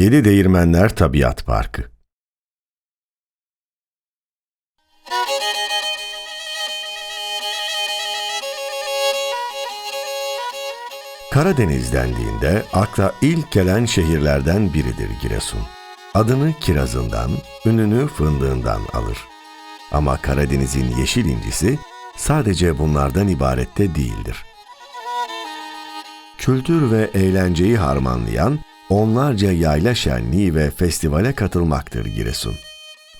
Yedi Değirmenler Tabiat Parkı Karadeniz dendiğinde akla ilk gelen şehirlerden biridir Giresun. Adını kirazından, ününü fındığından alır. Ama Karadeniz'in yeşil incisi sadece bunlardan ibarette değildir. Kültür ve eğlenceyi harmanlayan onlarca yayla şenliği ve festivale katılmaktır Giresun.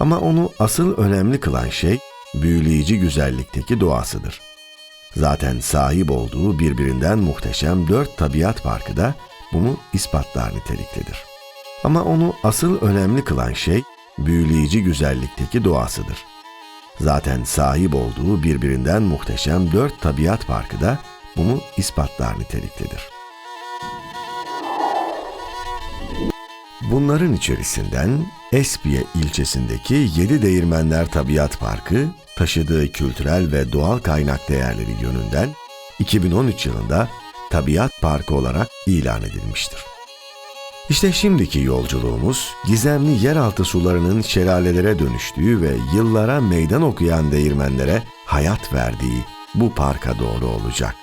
Ama onu asıl önemli kılan şey büyüleyici güzellikteki doğasıdır. Zaten sahip olduğu birbirinden muhteşem dört tabiat parkı da bunu ispatlar niteliktedir. Ama onu asıl önemli kılan şey büyüleyici güzellikteki doğasıdır. Zaten sahip olduğu birbirinden muhteşem dört tabiat parkı da bunu ispatlar niteliktedir. Bunların içerisinden Espiye ilçesindeki Yedi Değirmenler Tabiat Parkı taşıdığı kültürel ve doğal kaynak değerleri yönünden 2013 yılında Tabiat Parkı olarak ilan edilmiştir. İşte şimdiki yolculuğumuz gizemli yeraltı sularının şelalelere dönüştüğü ve yıllara meydan okuyan değirmenlere hayat verdiği bu parka doğru olacak.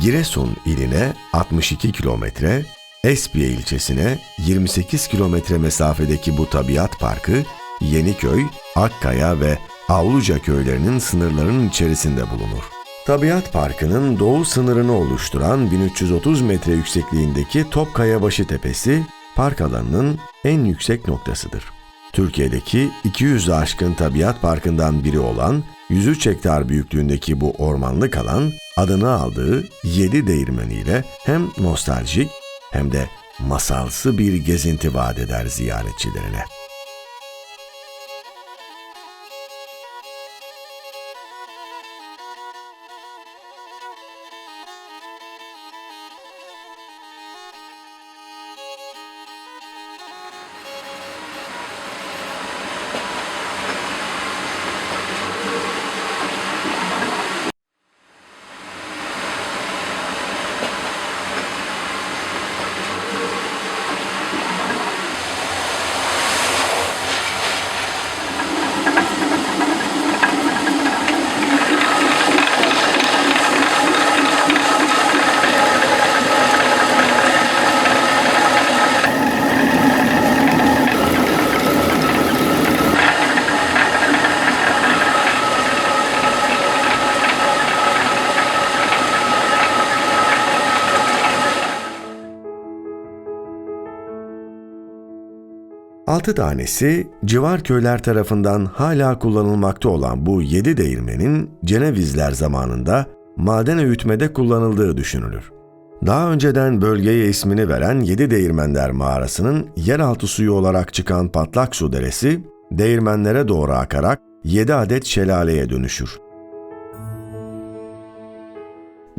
Giresun iline 62 kilometre, Espiye ilçesine 28 kilometre mesafedeki bu tabiat parkı Yeniköy, Akkaya ve Avluca köylerinin sınırlarının içerisinde bulunur. Tabiat Parkı'nın doğu sınırını oluşturan 1330 metre yüksekliğindeki Topkayabaşı Tepesi, park alanının en yüksek noktasıdır. Türkiye'deki 200 aşkın tabiat parkından biri olan 103 hektar büyüklüğündeki bu ormanlık alan adını aldığı 7 değirmeniyle hem nostaljik hem de masalsı bir gezinti vaat eder ziyaretçilerine. Altı tanesi civar köyler tarafından hala kullanılmakta olan bu yedi değirmenin Cenevizler zamanında maden öğütmede kullanıldığı düşünülür. Daha önceden bölgeye ismini veren Yedi Değirmenler mağarasının yeraltı suyu olarak çıkan patlak su deresi, değirmenlere doğru akarak 7 adet şelaleye dönüşür.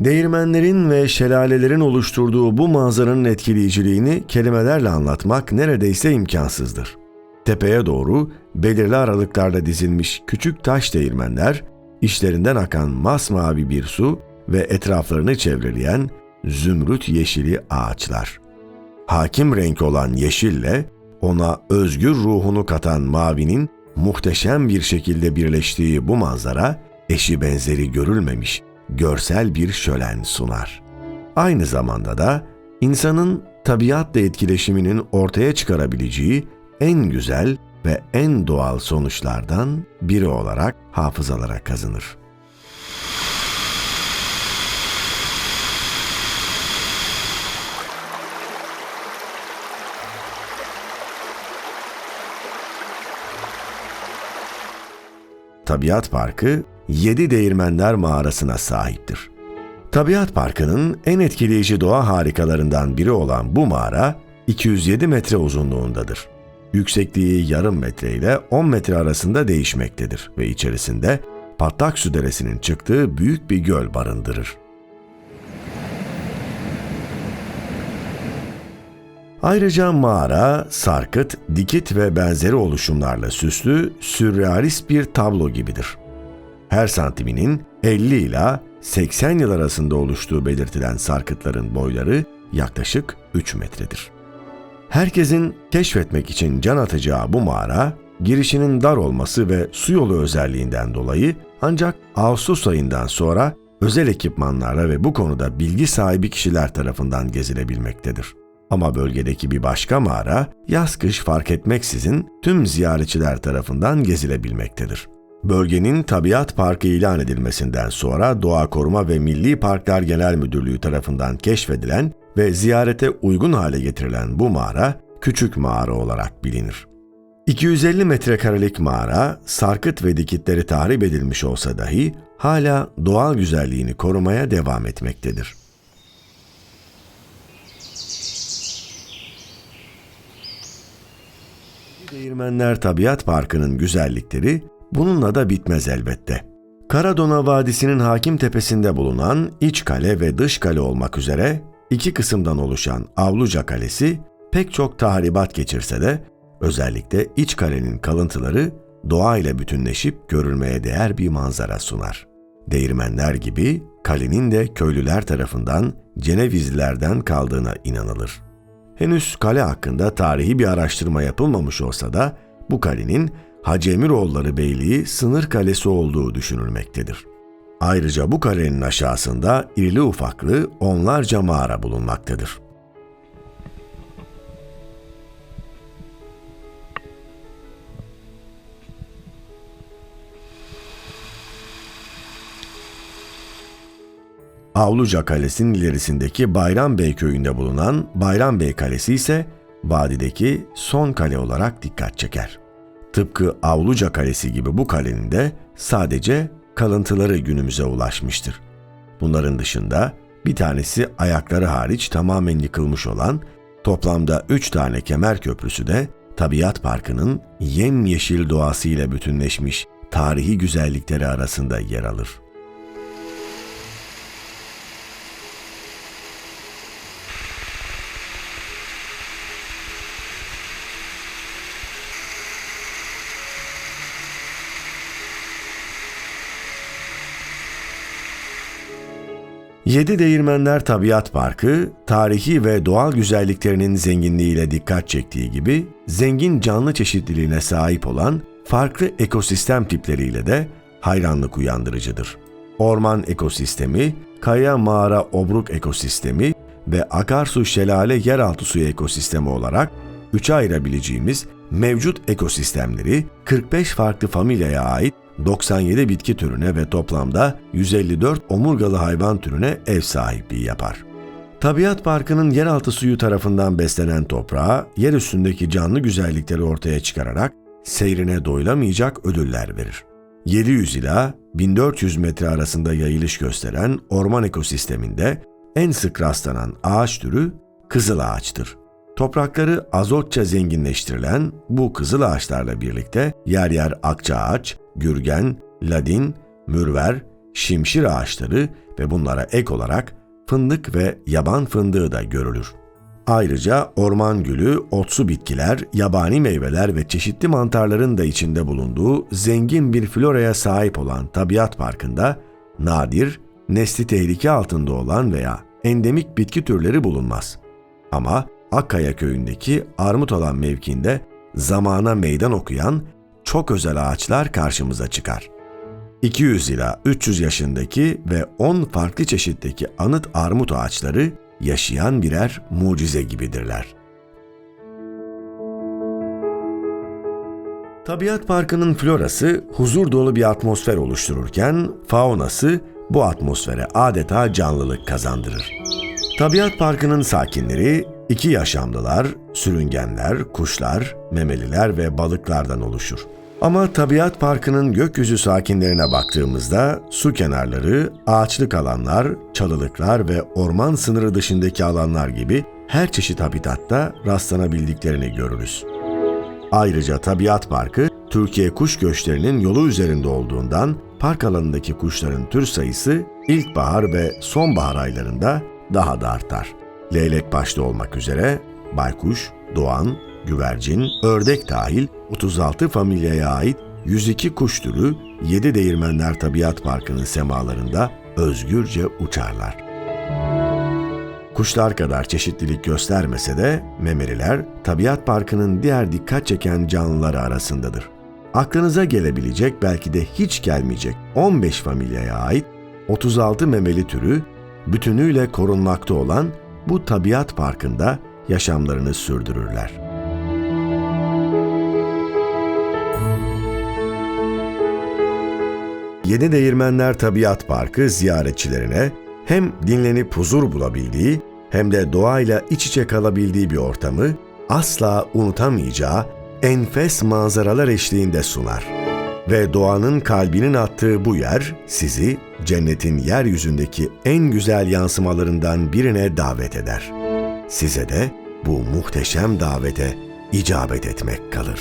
Değirmenlerin ve şelalelerin oluşturduğu bu manzaranın etkileyiciliğini kelimelerle anlatmak neredeyse imkansızdır. Tepeye doğru belirli aralıklarla dizilmiş küçük taş değirmenler, işlerinden akan masmavi bir su ve etraflarını çevreleyen zümrüt yeşili ağaçlar. Hakim renk olan yeşille ona özgür ruhunu katan mavinin muhteşem bir şekilde birleştiği bu manzara eşi benzeri görülmemiş görsel bir şölen sunar. Aynı zamanda da insanın tabiatla etkileşiminin ortaya çıkarabileceği en güzel ve en doğal sonuçlardan biri olarak hafızalara kazınır. Tabiat Parkı Yedi Değirmenler Mağarası'na sahiptir. Tabiat Parkı'nın en etkileyici doğa harikalarından biri olan bu mağara 207 metre uzunluğundadır. Yüksekliği yarım metre ile 10 metre arasında değişmektedir ve içerisinde Patlak Su Deresi'nin çıktığı büyük bir göl barındırır. Ayrıca mağara, sarkıt, dikit ve benzeri oluşumlarla süslü, sürrealist bir tablo gibidir her santiminin 50 ila 80 yıl arasında oluştuğu belirtilen sarkıtların boyları yaklaşık 3 metredir. Herkesin keşfetmek için can atacağı bu mağara, girişinin dar olması ve su yolu özelliğinden dolayı ancak Ağustos ayından sonra özel ekipmanlarla ve bu konuda bilgi sahibi kişiler tarafından gezilebilmektedir. Ama bölgedeki bir başka mağara yaz kış fark etmeksizin tüm ziyaretçiler tarafından gezilebilmektedir. Bölgenin tabiat parkı ilan edilmesinden sonra Doğa Koruma ve Milli Parklar Genel Müdürlüğü tarafından keşfedilen ve ziyarete uygun hale getirilen bu mağara küçük mağara olarak bilinir. 250 metrekarelik mağara, sarkıt ve dikitleri tahrip edilmiş olsa dahi hala doğal güzelliğini korumaya devam etmektedir. Değirmenler Tabiat Parkı'nın güzellikleri bununla da bitmez elbette. Karadona Vadisi'nin hakim tepesinde bulunan iç kale ve dış kale olmak üzere iki kısımdan oluşan Avluca Kalesi pek çok tahribat geçirse de özellikle iç kalenin kalıntıları doğayla bütünleşip görülmeye değer bir manzara sunar. Değirmenler gibi kalenin de köylüler tarafından Cenevizlilerden kaldığına inanılır. Henüz kale hakkında tarihi bir araştırma yapılmamış olsa da bu kalenin Hacı Emiroğulları Beyliği sınır kalesi olduğu düşünülmektedir. Ayrıca bu kalenin aşağısında irili ufaklı onlarca mağara bulunmaktadır. Avluca Kalesi'nin ilerisindeki Bayram Bey köyünde bulunan Bayram Bey Kalesi ise vadideki son kale olarak dikkat çeker. Tıpkı Avluca Kalesi gibi bu kalenin de sadece kalıntıları günümüze ulaşmıştır. Bunların dışında bir tanesi ayakları hariç tamamen yıkılmış olan toplamda 3 tane kemer köprüsü de Tabiat Parkı'nın yemyeşil doğasıyla bütünleşmiş tarihi güzellikleri arasında yer alır. Yedi Değirmenler Tabiat Parkı, tarihi ve doğal güzelliklerinin zenginliğiyle dikkat çektiği gibi, zengin canlı çeşitliliğine sahip olan farklı ekosistem tipleriyle de hayranlık uyandırıcıdır. Orman ekosistemi, kaya mağara obruk ekosistemi ve akarsu şelale yeraltı suyu ekosistemi olarak üçe ayırabileceğimiz mevcut ekosistemleri 45 farklı familyaya ait 97 bitki türüne ve toplamda 154 omurgalı hayvan türüne ev sahipliği yapar. Tabiat Parkı'nın yeraltı suyu tarafından beslenen toprağa yer üstündeki canlı güzellikleri ortaya çıkararak seyrine doyulamayacak ödüller verir. 700 ila 1400 metre arasında yayılış gösteren orman ekosisteminde en sık rastlanan ağaç türü kızıl ağaçtır. Toprakları azotça zenginleştirilen bu kızıl ağaçlarla birlikte yer yer akça ağaç, gürgen, ladin, mürver, şimşir ağaçları ve bunlara ek olarak fındık ve yaban fındığı da görülür. Ayrıca orman gülü, otsu bitkiler, yabani meyveler ve çeşitli mantarların da içinde bulunduğu zengin bir floraya sahip olan tabiat parkında nadir, nesli tehlike altında olan veya endemik bitki türleri bulunmaz. Ama Akkaya köyündeki armut olan mevkinde zamana meydan okuyan çok özel ağaçlar karşımıza çıkar. 200 ila 300 yaşındaki ve 10 farklı çeşitteki anıt armut ağaçları yaşayan birer mucize gibidirler. Tabiat Parkı'nın florası huzur dolu bir atmosfer oluştururken faunası bu atmosfere adeta canlılık kazandırır. Tabiat Parkı'nın sakinleri iki yaşamlılar, sürüngenler, kuşlar, memeliler ve balıklardan oluşur. Ama tabiat parkının gökyüzü sakinlerine baktığımızda su kenarları, ağaçlık alanlar, çalılıklar ve orman sınırı dışındaki alanlar gibi her çeşit habitatta rastlanabildiklerini görürüz. Ayrıca tabiat parkı Türkiye kuş göçlerinin yolu üzerinde olduğundan park alanındaki kuşların tür sayısı ilkbahar ve sonbahar aylarında daha da artar. Leylek başta olmak üzere baykuş, doğan, güvercin, ördek dahil 36 familyaya ait 102 kuş türü 7 Değirmenler Tabiat Parkı'nın semalarında özgürce uçarlar. Kuşlar kadar çeşitlilik göstermese de memeliler Tabiat Parkı'nın diğer dikkat çeken canlıları arasındadır. Aklınıza gelebilecek belki de hiç gelmeyecek 15 familyaya ait 36 memeli türü bütünüyle korunmakta olan bu tabiat parkında yaşamlarını sürdürürler. Yeni Değirmenler Tabiat Parkı ziyaretçilerine hem dinlenip huzur bulabildiği hem de doğayla iç içe kalabildiği bir ortamı asla unutamayacağı enfes manzaralar eşliğinde sunar. Ve doğanın kalbinin attığı bu yer sizi cennetin yeryüzündeki en güzel yansımalarından birine davet eder. Size de bu muhteşem davete icabet etmek kalır.